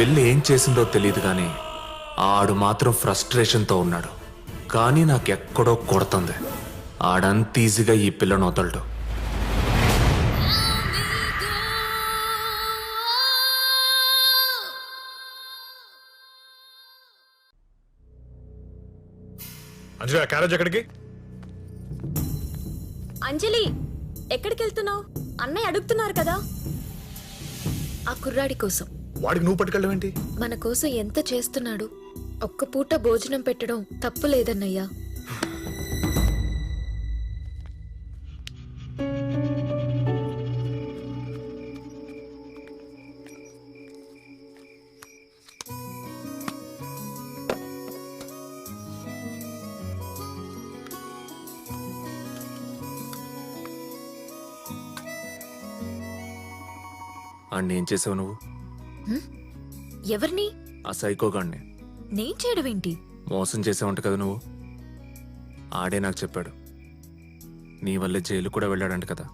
పిల్ల ఏం చేసిందో తెలియదు కానీ ఆడు మాత్రం ఫ్రస్ట్రేషన్తో ఉన్నాడు. కానీ నాకెక్కడో కొడుతుంది. ఆడంత ఈజీగా ఈ పిల్లను వదలడు. అంజలి క్యారేజ్ ఎక్కడికి? అంజలి ఎక్కడికి వెళ్తున్నావు అన్నయ్య అడుగుతున్నారు కదా. ఆ కుర్రాడి కోసం. వాడికి నువ్వు పట్టుకెళ్ళడం ఏంటి? మన కోసం ఎంత చేస్తున్నాడు? ఒక్క పూట భోజనం పెట్టడం తప్పు లేదన్నయ్యా. ఆడిని ఏం చేసావు నువ్వు? ఎవరిని? ఆ సైకోగాడిని నేను చేయడం ఏంటి? మోసం చేసావంట కదా నువ్వు? ఆడే నాకు చెప్పాడు. నీ వల్లే జైలు కూడా వెళ్ళాడంట కదా.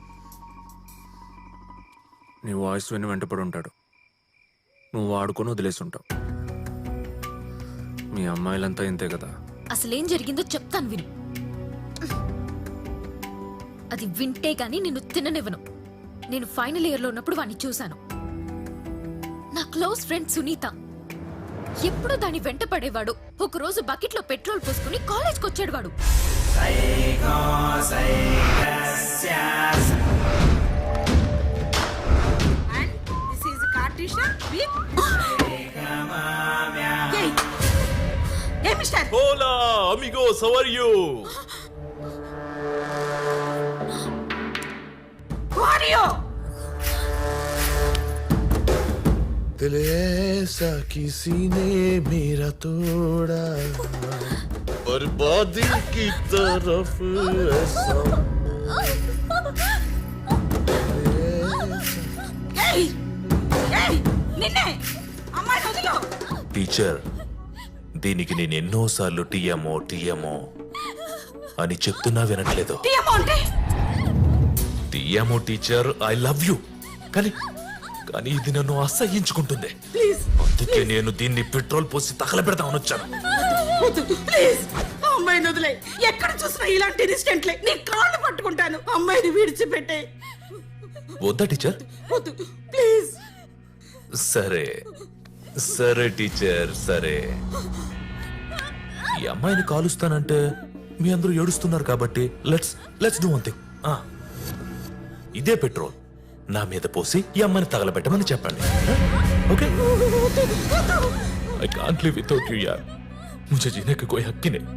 నీ వాయిస్ విని వెంటపడి ఉంటాడు. నువ్వు వాడుకొని వదిలేసి ఉంటావు మీ అమ్మాయిలంతా ఇంతే కదా. అసలేం జరిగిందో చెప్తాను విను. అది వింటే గాని నిన్ను తిననివ్వను. నేను ఫైనల్ ఇయర్లో ఉన్నప్పుడు వాడిని చూశాను. నా క్లోజ్ ఫ్రెండ్ సునీత. ఎప్పుడు దాన్ని వెంట పడేవాడు. ఒకరోజు బకెట్లో పెట్రోల్ పోసుకుని కాలేజ్కి వచ్చాడు వాడు సవర్యూ వారియో दिल ऐसा किसी ने मेरा तोड़ा बर्बादी की तरफ ऐसा Hey, hey, నిన్నే అమ్మాయి వదిలో టీచర్ దీనికి నేను ఎన్నోసార్లు టీఎమో టీఎమో అని చెప్తున్నా వినట్లేదు టీఎం అంటే టీఎమో టీచర్ ఐ లవ్ యూ కానీ కానీ ఇది నన్ను అసహ్యించుకుంటుంది. ప్లీజ్ అందుకే నేను దీన్ని పెట్రోల్ పోసి తగలబెడదామని వచ్చాను. అమ్మాయిని వదిలే. ఎక్కడ చూసినా ఇలాంటి ఇన్సిడెంట్లే. నీ కాళ్ళు పట్టుకుంటాను. అమ్మాయిని విడిచిపెట్టే. వద్దా టీచర్? వద్దు ప్లీజ్. సరే. సరే టీచర్ సరే. ఈ అమ్మాయిని కాలుస్తానంటే మీ అందరూ ఏడుస్తున్నారు కాబట్టి let's let's do one thing ఇదే పెట్రోల్. నా మీద పోసి ఈ అమ్మాయిని తగలబెట్టమని చెప్పండి okay I can't live without you యార్ मुझे जीने का कोई हक ही नहीं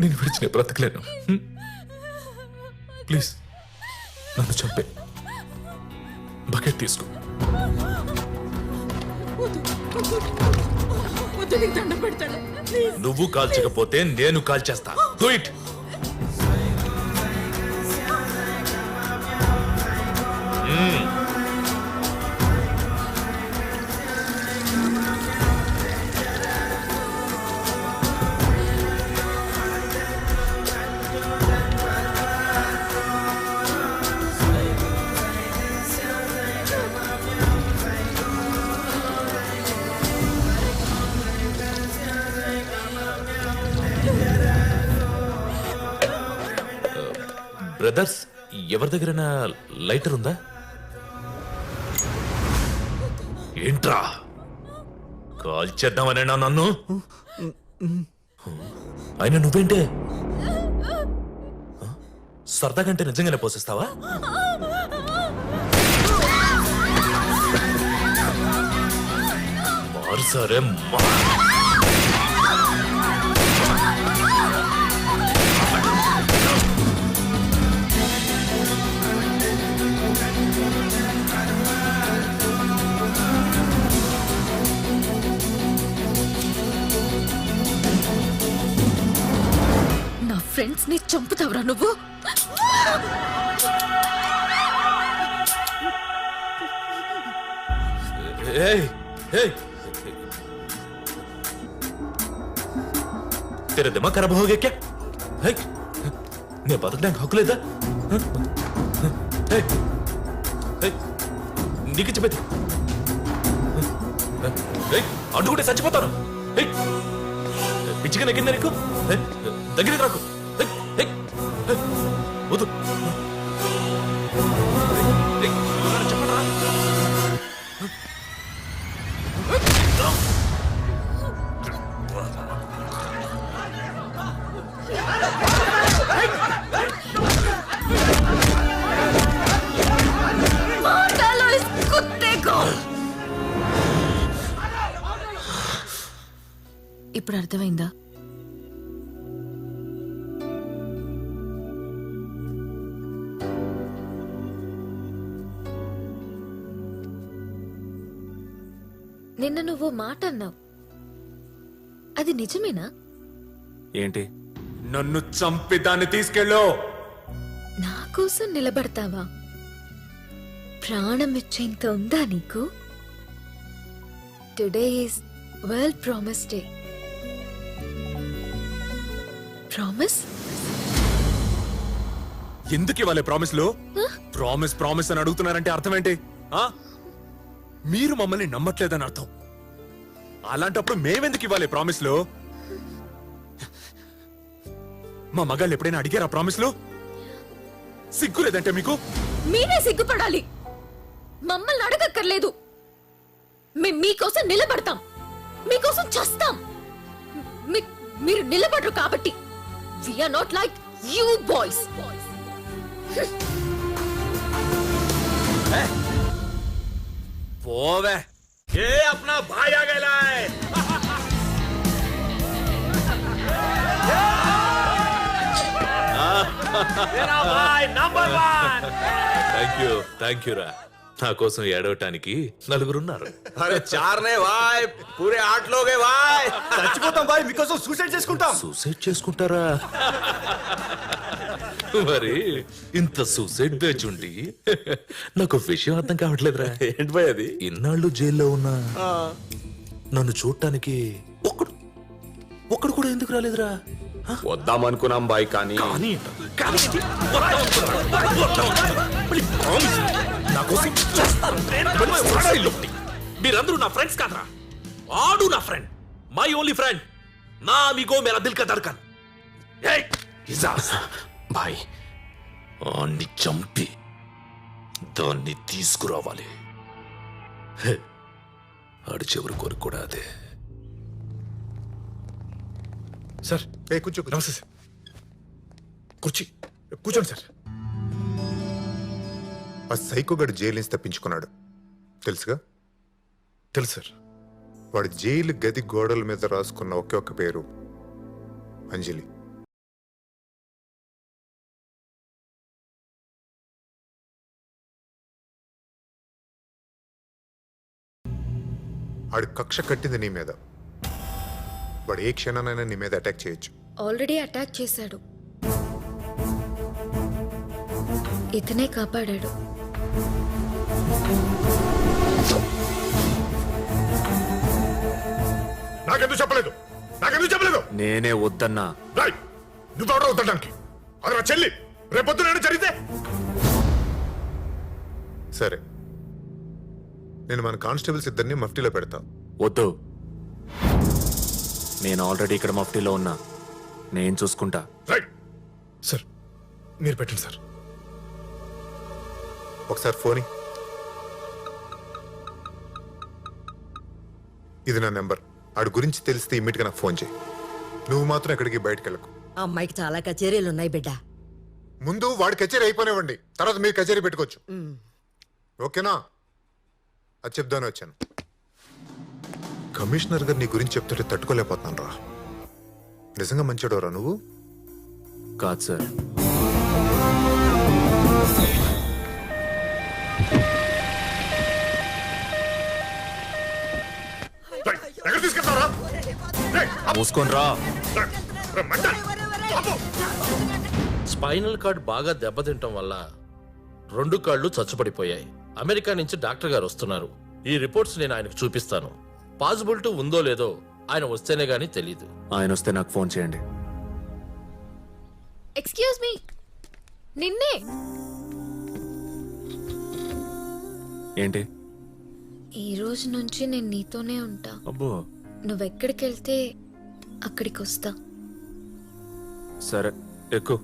నేను విడిచిన బ్రతకలేను ప్లీజ్ నన్ను చంపే బకెట్ తీసుకో వద్దు నీకు దండం పెడతాను ప్లీజ్ నువ్వు కాల్చకపోతే నేను కాల్చేస్తా డూ ఇట్ బ్రదర్స్ ఎవరి దగ్గరైనా లైటర్ ఉందా? ఏంట్రా? కాల్ చేద్దామనేనా నన్ను? ఆయన నువ్వేంటే? సరదాగంటే నిజంగానే పోసేస్తావా? మారు సరే మా ఫ్రెండ్స్ని చంపుతావురా నువ్వు? తెర దిమాగ్ ఖరాబ్ హోగే క్యా నేను బతకడానికి హక్కు లేదా? నీకు చెప్పేది. అడ్డుకుంటే చచ్చిపోతాను. పిచ్చిగా నగ్గిందా నీకు? దగ్గరికి రాకు. ఇప్పుడు అర్థమైందా? నిన్న నువ్వు మాట అన్నావు. అది నిజమేనా? ఏంటి? నన్ను చంపి దాన్ని తీసుకెళ్ళు! నా కోసం నిలబడతావా? ప్రాణం ఇచ్చేంత ఉందా నీకు? Today is world promise day promise ఎందుకు ఇవ్వాలి ప్రామిస్లు ప్రామిస్ ప్రామిస్ అని అడుగుతున్నారంటే అర్థం ఏంటి ఆ? మీరు మమ్మల్ని నమ్మట్లేదని అర్థం. అలాంటప్పుడు మేమెందుకు ఇవ్వాలి ప్రామిస్లు మా మగాళ్ళు ఎప్పుడైనా అడిగారా ప్రామిస్లు సిగ్గు లేదంటే మీకు? మీరే సిగ్గుపడాలి. మమ్మల్ని అడగక్కర్లేదు. మేం మీకోసం నిలబడతాం. మీకోసం చస్తాం. మీరు నిలబడరు కాబట్టి. We're not like you boys పోవే. ఏ అప్నా భాయ్ ఆ గయలా హై. మేరా భాయ్ number one thank you thank you రా నా కోసం ఏడవటానికి నలుగురున్నారు. అరే చార్నే భాయ్ పూరే ఆట లోగే భాయ్ చచ్చిపోతాం బాయ్ మీకోసం సూసైడ్ చేసుకుంటాం. సూసైడ్ చేసుకుంటారా? మరి ఇంత సూసైడ్ పేచుండి నాకు ఒక విషయం అర్థం కావట్లేదురా. ఏంటి భాయ్ అది? ఇన్నాళ్ళు జైల్లో ఉన్నా నన్ను చూడటానికి ఒక్కడు ఒక్కడు కూడా ఎందుకు రాలేదురా? వద్దాం అనుకున్నాం భాయ్ కానీ కానీ నా కోసం చేస్తారు. మీరందరూ నా ఫ్రెండ్స్ కాదరా. ఆడు నా ఫ్రెండ్ మై ఓన్లీ ఫ్రెండ్ నా మీగో మేరా దిల్ కా ఇజాజ్ బాయ్. ఆన్ని చంపి దాన్ని తీసుకురావాలి. హే, ఆడి చివరి కోరిక కూడా అదే. సార్ ఏ కూర్చో. నమస్తే సార్. కుర్చీ కూర్చోండి సార్. ఆ సైకోగాడు జైలు నుంచి తప్పించుకున్నాడు. తెలుసుగా? తెలుసు సార్. వాడు జైలు గది గోడల మీద రాసుకున్న ఒకే ఒక్క పేరు. అంజలి. ఆడి కక్ష కట్టింది నీ మీద. వాడు ఏ క్షణానైనా నీ మీద అటాక్ చేయొచ్చు. ఆల్రెడీ అటాక్ చేశాడు. ఇతనే కాపాడాడు. నాకెందుకు చెప్పలేదు? నాకెందుకు చెప్పలేదు? నేనే వద్దన్నా. రాయ్ నువ్వెవడో వద్దడానికి అది నా చెల్లి. రేపొద్దు నేను జరిగితే? సరే. నేను మన కానిస్టేబుల్స్ ఇద్దరిని మఫ్టీలో పెడతా. వద్దు. నేను ఆల్రెడీ ఇక్కడ మఫ్టీలో ఉన్నా. నేను చూసుకుంటా. రైట్ సార్ మీరు పెట్టండి సార్. ఒకసారి ఫోన్. ఇది నా నెంబర్. ఆడి గురించి తెలిస్తే ఇమ్మీడియట్గా నాకు ఫోన్ చేయి. నువ్వు మాత్రం ఎక్కడికి బయటకు వెళ్ళకు. అమ్మాయికి చాలా కచేరీలు ఉన్నాయి బిడ్డ. ముందు వాడి కచేరీ అయిపోనివ్వండి. తర్వాత మీరు కచేరీ పెట్టుకోవచ్చు. ఓకేనా? అది చెప్దాను వచ్చాను. కమిషనర్ గారు నీ గురించి చెప్తుంటే తట్టుకోలేకపోతున్నాను రా నిజంగా మంచివాడవరా నువ్వు? కాదు సార్. మూసుకొని రా. స్పైనల్ కార్డ్ బాగా దెబ్బతింటం వల్ల రెండు కాళ్ళు చచ్చుపడిపోయాయి. అమెరికా నుంచి డాక్టర్ గారు వస్తున్నారు. ఈ రిపోర్ట్స్ నేను ఆయనకు చూపిస్తాను. పాసిబిలిటీ ఉందో లేదో ఆయన వస్తేనే గానీ తెలీదు. ఆయన వస్తే నాకు ఫోన్ చేయండి. Excuse me. నిన్నే. ఏంటి? ఈ రోజు నుంచి నేను నీతోనే ఉంటా. అబ్బో. నువ్వెక్కడికి వెళ్తే అక్కడికి వస్తా సరే ఎక్కువ